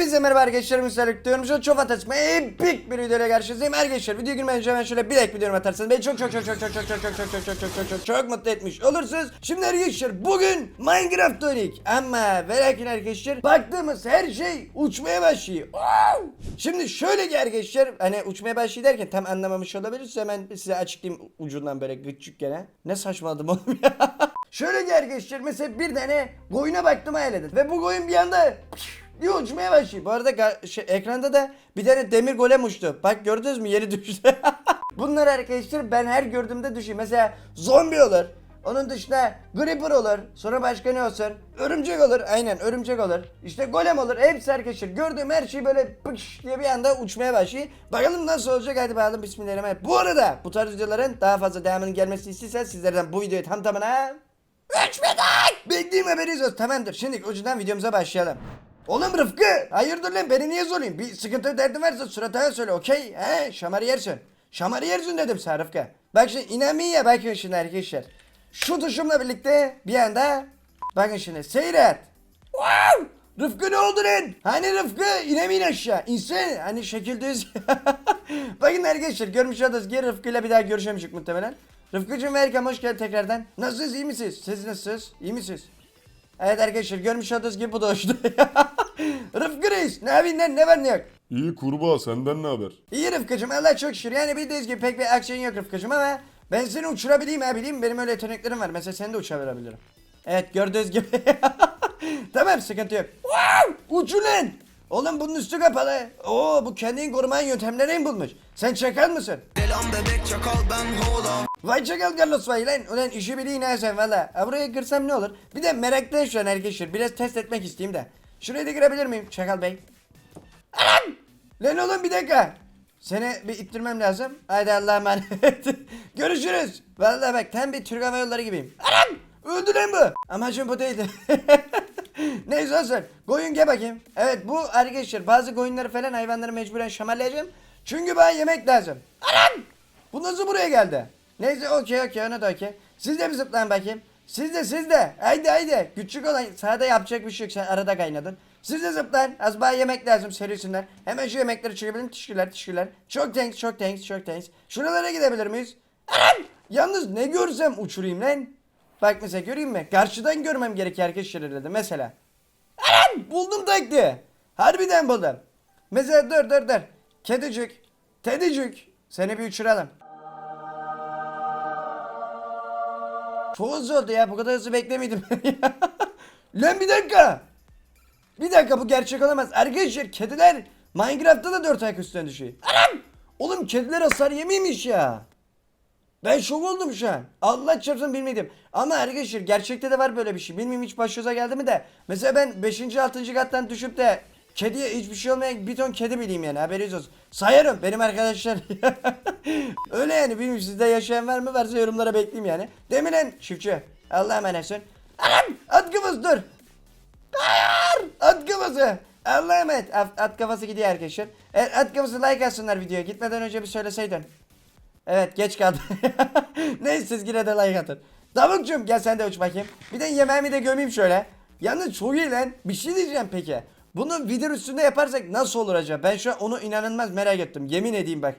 Hepinize merhaba arkadaşlar müsaadenle diyorum. Şu çok fantastik epik bir videoyla karşınızdayım. Arkadaşlar video girmeden önce hemen şöyle bir like yorum atarsanız beni çok çok çok çok çok çok çok çok çok çok çok çok çok çok çok mutlu etmiş olursunuz. Şimdi arkadaşlar bugün Minecraft oynadık ama ve lakin arkadaşlar baktığımız her şey uçmaya başlıyor. Şimdi şöyle ki arkadaşlar hani uçmaya başlıyor derken tam anlamamış olabilirsiniz hemen size açıklayayım ucundan böyle küçük gene. Ne saçmaladım oğlum ya. Şöyle ki arkadaşlar mesela bir tane koyuna baktım hayal edin. Ve bu koyun bir anda diye uçmaya başlıyor. Bu arada şey, ekranda da bir tane demir golem uçtu. Bak gördünüz mü yeri düştü. Bunlar arkadaşlar ben her gördüğümde düşüyor. Mesela zombi olur. Onun dışında Creeper olur. Sonra başka ne olsun? Örümcek olur. Aynen örümcek olur. İşte golem olur. Hepsi arkadaşlar. Gördüğüm her şey böyle pıkş diye bir anda uçmaya başlıyor. Bakalım nasıl olacak hadi bakalım bismillahirrahmanirrahim. Bu arada bu tarz videoların daha fazla devamının gelmesini istiyorsanız sizlerden bu videoyu tam tamına 3 bin Bekleyeyim haberiniz olsun. Tamamdır. Şimdi ucundan videomuza başlayalım. Oğlum Rıfkı hayırdır lan beni niye zorlayayım? Bir sıkıntı derdin varsa suratına söyle okey? He şamarı yersin. Şamarı yersin dedim sana Rıfkı. Bak şimdi inanmayın ya bakın şimdi arkadaşlar. Şu tuşumla birlikte bir anda bakın şimdi seyret. Wow! Rıfkı ne oldu lan? Hani Rıfkı inemeyin aşağı. İnsan hani şekil. Bakın arkadaşlar görmüş oldunuz ki Rıfkı'yla bir daha görüşemeyecek muhtemelen. Rıfkı'cığım ve Erkan hoş geldin tekrardan. Nasılsınız iyi misiniz? Siz nasılsınız? İyi misiniz? Evet arkadaşlar görmüş olduğunuz gibi bu da hoştu. Rıfkı reis ne yapayım lan ne var ne yok? İyi kurbağa senden ne haber? İyi Rıfkı'cığım Allah çok şükür yani bildiğiniz gibi pek bir aksiyon yok Rıfkı'cığım ama ben seni uçurabileyim ha bileyim benim öyle yeteneklerim var mesela seni de uçurabilirim. Evet gördüğünüz gibi. tamam sıkıntı yok. Wow! Uç ulan! Oğlum bunun üstü kapalı. Oo bu kendini koruman yöntemlerini bulmuş. Sen çakal mısın? Selam bebek çakal ben hola Vay çakal Carlos vay lan. Ulan işi bileyim ha sen valla. Ha buraya girsem ne olur? Bir de meraklıyım şu an arkadaşlar. Biraz test etmek isteyeyim de. Şuraya da girebilir miyim Çakal Bey? Anam! Lan oğlum bir dakika. Seni bir ittirmem lazım. Haydi Allah'a emanet. Görüşürüz. Vallahi bak tam bir Türk Hava Yolları gibiyim. Anam! Öldü lan bu. Amacım bu değildi. Neyse olsun. Koyun gel bakayım. Evet bu arkadaşlar bazı koyunları falan hayvanları mecburen şamarlayacağım. Çünkü bana yemek lazım. Anam! Bu nasıl buraya geldi? Neyse okey okey ona da okey. Siz de bir zıplayın bakayım. Siz de siz de. Haydi haydi. Küçük olan sağda yapacak bir şey yok. Sen arada kaynadın. Siz de zıplayın. Az bana yemek lazım serisinden. Hemen şu yemekleri çekebilirim. Teşekkürler teşekkürler. Çok thanks çok thanks çok thanks. Şuralara gidebilir miyiz? Anam! Yalnız ne görsem uçurayım lan. Bak mesela göreyim mi? Karşıdan görmem gerekiyor arkadaşlar dedi mesela. Anam! Buldum taktiği. Harbiden buldum. Mesela dur dur dur. Kedicik. Tedicik. Seni bir uçuralım. Çok hızlı oldu ya. Bu kadar hızlı beklemiyordum. Lan bir dakika. Bir dakika bu gerçek olamaz. Arkadaşlar kediler Minecraft'ta da dört ayak üstüne düşüyor. Anam! Oğlum kediler hasar yemiymiş ya. Ben şok oldum şu an. Allah çarpsın bilmedim. Ama arkadaşlar gerçekte de var böyle bir şey. Bilmiyorum hiç başınıza geldi mi de. Mesela ben 5. 6. kattan düşüp de kediye hiçbir şey olmayan bir ton kedi bileyim yani haberiniz olsun. Sayarım benim arkadaşlar. Öyle yani bilmiyorum sizde yaşayan var mı varsa yorumlara bekleyeyim yani. Demiren çiftçi. Allah'a emanetsin. Anam at kafası dur. Hayır at. Allah'a emanet. At, at kafası gidiyor arkadaşlar. Evet, at like atsınlar videoya. Gitmeden önce bir söyleseydin. Evet geç kaldım. Neyse siz yine de like atın. Tavukcuğum gel sen de uç bakayım. Bir de yemeğimi de gömeyim şöyle. Yalnız çok iyi lan. Bir şey diyeceğim peki. Bunu video üstünde yaparsak nasıl olur acaba? Ben şu an onu inanılmaz merak ettim. Yemin edeyim bak.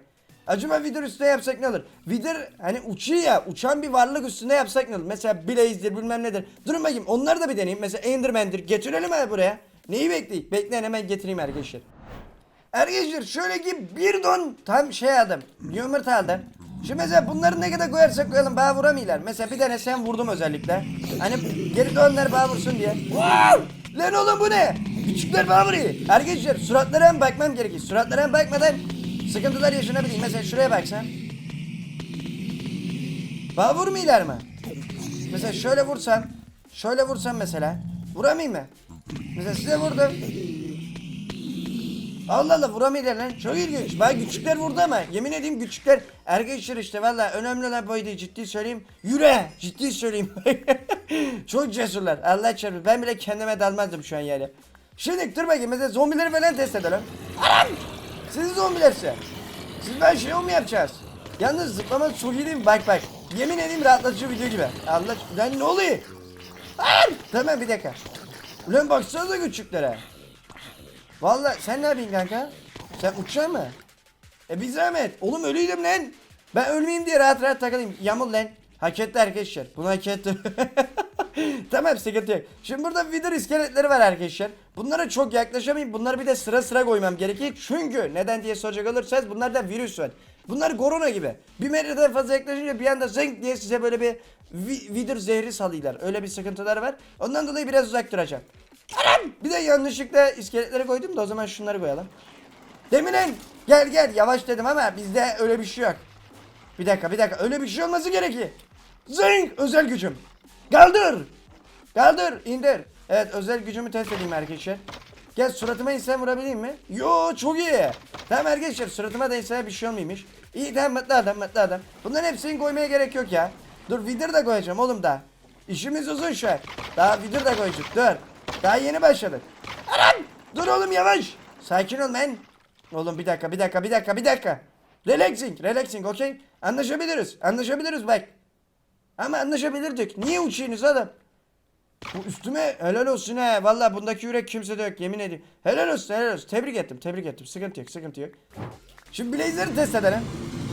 Acaba video üstünde yapsak ne olur? Video hani uçuyor ya uçan bir varlık üstünde yapsak ne olur? Mesela Blaze'dir bilmem nedir. Durun bakayım onları da bir deneyeyim. Mesela Enderman'dir getirelim abi buraya. Neyi bekleyip? Bekleyin hemen getireyim arkadaşlar. Arkadaşlar şöyle ki bir don tam şey aldım. Yumurta aldım. Şimdi mesela bunları ne kadar koyarsak koyalım bana vuramıyorlar. Mesela bir tane sen vurdum özellikle. Hani geri dönler bana vursun diye. Wow! Lan oğlum bu ne? Küçükler bana vuruyor. Arkadaşlar suratlara hem bakmam gerekiyor. Suratlara hem bakmadan sıkıntılar yaşanabilir. Mesela şuraya baksan. Bana vurmuyorlar mı? Mesela şöyle vursam. Şöyle vursam mesela. Vuramayayım mı? Mesela size vurdum. Allah Allah vuramıyorlar lan. Çok ilginç. Bak küçükler vurdu ama yemin edeyim küçükler arkadaşlar işte valla önemli olan buydu ciddi söyleyeyim. Yüre ciddi söyleyeyim. Çok cesurlar. Allah çarpı. Ben bile kendime dalmazdım şu an yani. Şimdi dur bakayım mesela zombileri falan test edelim. Anam! Siz zombilerse. Siz ben şey mu yapacağız? Yalnız zıplama çok iyi değil mi? Bak bak. Yemin edeyim rahatlatıcı video gibi. Allah lan ne oluyor? Hayır. Tamam bir dakika. Ulan baksanıza küçüklere. Vallahi sen ne yapıyorsun kanka? Sen uçacaksın mı? E bir zahmet. Oğlum ölüydüm lan. Ben ölmeyeyim diye rahat rahat takılayım. Yamul lan. Hak etti arkadaşlar. Bunu hak etti. tamam sıkıntı yok. Şimdi burada wither iskeletleri var arkadaşlar. Bunlara çok yaklaşamayayım. Bunları bir de sıra sıra koymam gerekiyor. Çünkü neden diye soracak olursanız bunlarda virüs var. Bunlar korona gibi. Bir metreden fazla yaklaşınca bir anda zeng diye size böyle bir vi- wither zehri salıyorlar. Öyle bir sıkıntılar var. Ondan dolayı biraz uzak duracağım. Anam! Bir de yanlışlıkla iskeletleri koydum da o zaman şunları koyalım. Deminen gel gel yavaş dedim ama bizde öyle bir şey yok. Bir dakika bir dakika öyle bir şey olması gerekiyor. Zing özel gücüm. Kaldır. Kaldır indir. Evet özel gücümü test edeyim arkadaşlar. Gel suratıma insan vurabileyim mi? Yo çok iyi. Tamam arkadaşlar suratıma da insana bir şey olmaymış. İyi tamam mutlu adam mutlu adam. Bunların hepsini koymaya gerek yok ya. Dur vidir de koyacağım oğlum da. İşimiz uzun şu an. Daha vidir de koyacağız dur. Daha yeni başladık. Anam! Dur oğlum yavaş. Sakin ol men. Oğlum bir dakika bir dakika bir dakika bir dakika. Relaxing relaxing okey. Anlaşabiliriz anlaşabiliriz bak. Ama anlaşabilirdik. Niye uçuyorsunuz oğlum? Bu üstüme helal olsun he. Valla bundaki yürek kimsede yok yemin ediyorum. Helal olsun helal olsun. Tebrik ettim tebrik ettim. Sıkıntı yok sıkıntı yok. Şimdi Blazer'ı test edelim.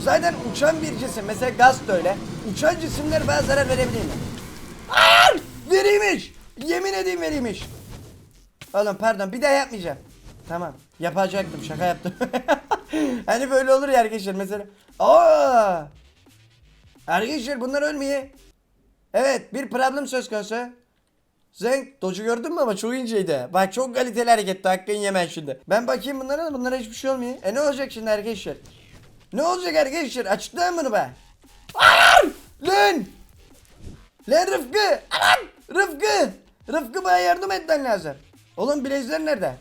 Zaten uçan bir cisim. Mesela gaz da öyle. Uçan cisimler bana zarar verebilir mi? Hayır! Veriymiş. Yemin edeyim veriymiş. Oğlum pardon bir daha yapmayacağım. Tamam. Yapacaktım şaka yaptım. hani böyle olur ya arkadaşlar mesela. Aa! Arkadaşlar bunlar ölmüyor. Evet bir problem söz konusu. Zenk docu gördün mü ama çok inceydi. Bak çok kaliteli hareketti hakkını yemen şimdi. Ben bakayım bunlara da bunlara hiçbir şey olmuyor. E ne olacak şimdi arkadaşlar? Ne olacak arkadaşlar? Açıklayın bunu be. Hayır! Lan! Lan Rıfkı! Anam! Rıfkı! Rıfkı bana yardım etmen lazım. Oğlum Blazer nerede?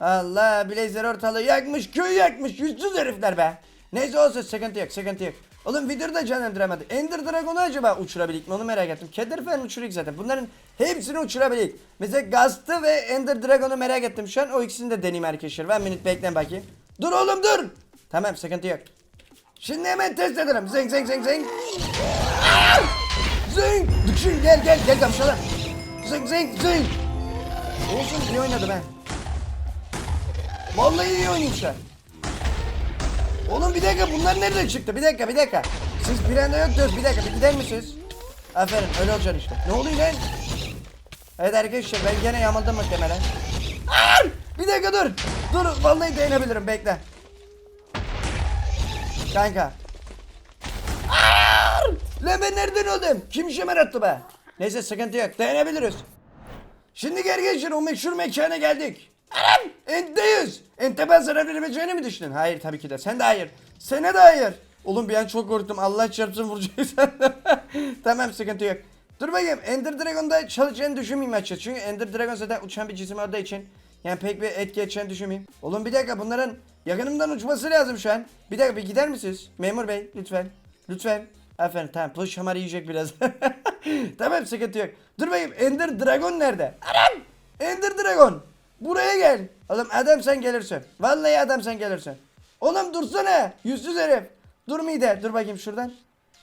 Allah Blazer ortalığı yakmış, köy yakmış, yüzsüz herifler be. Neyse olsun sıkıntı yok, sıkıntı yok. Oğlum Wither'ı da canlandıramadık. Ender Dragon'u acaba uçurabildik mi onu merak ettim. Keder falan uçuruyor zaten. Bunların hepsini uçurabilik. Mesela Gast'ı ve Ender Dragon'u merak ettim şu an. O ikisini de deneyeyim arkadaşlar. Ben minut bekleyin bakayım. Dur oğlum dur. Tamam sıkıntı yok. Şimdi hemen test edelim. Zeng zeng zeng. Aa! Zeng. Düşün gel gel gel kamşala. Zeng zeng zeng. Olsun iyi oynadım ha. Vallahi iyi oynamışlar. Oğlum bir dakika bunlar nereden çıktı? Bir dakika bir dakika. Siz bir anda yoktunuz. Bir dakika bir gider misiniz? Aferin öyle olacaksın işte. Ne oluyor lan? Evet arkadaşlar ben gene yamuldım muhtemelen. Aa! Bir dakika dur. Dur vallahi dayanabilirim bekle. Kanka. Aa! Lan ben nereden öldüm? Kim şemer attı be? Neyse sıkıntı yok dayanabiliriz. Şimdi arkadaşlar o meşhur mekana geldik. Anam! Ent'teyiz. Ent'e ben zarar verebileceğini mi düşündün? Hayır tabii ki de. Sen de hayır. Sene de hayır. Oğlum bir an çok korktum. Allah çarpsın vuracaksan. tamam sıkıntı yok. Dur bakayım. Ender Dragon'da çalışacağını düşünmeyeyim açıkçası. Çünkü Ender Dragon zaten uçan bir cisim olduğu için. Yani pek bir etki edeceğini düşünmeyeyim. Oğlum bir dakika bunların yakınımdan uçması lazım şu an. Bir dakika bir gider misiniz? Memur bey lütfen. Lütfen. Aferin tamam. Plus şamar yiyecek biraz. tamam sıkıntı yok. Dur bakayım Ender Dragon nerede? Anam! Ender Dragon. Buraya gel. Oğlum adam sen gelirsin. Vallahi adam sen gelirsin. Oğlum dursana. Yüzsüz herif. Dur mide. Dur bakayım şuradan.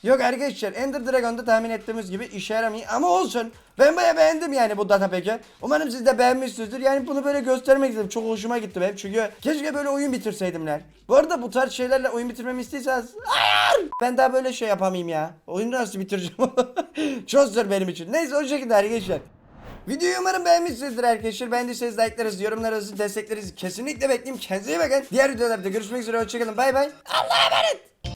Yok arkadaşlar Ender Dragon'da tahmin ettiğimiz gibi işe yaramıyor ama olsun. Ben baya beğendim yani bu data peki. Umarım siz de beğenmişsinizdir. Yani bunu böyle göstermek istedim. Çok hoşuma gitti benim. Çünkü keşke böyle oyun bitirseydim Bu arada bu tarz şeylerle oyun bitirmemi istiyorsanız Hayır! ben daha böyle şey yapamayayım ya. Oyunu nasıl bitireceğim? Çok zor benim için. Neyse o şekilde arkadaşlar. Videoyu umarım beğenmişsinizdir arkadaşlar. Beğendiyseniz like'larınızı, yorumlarınızı, desteklerinizi kesinlikle bekleyeyim. Kendinize iyi bakın. Diğer videolarda görüşmek üzere. Hoşçakalın. Bay bay. Allah'a emanet.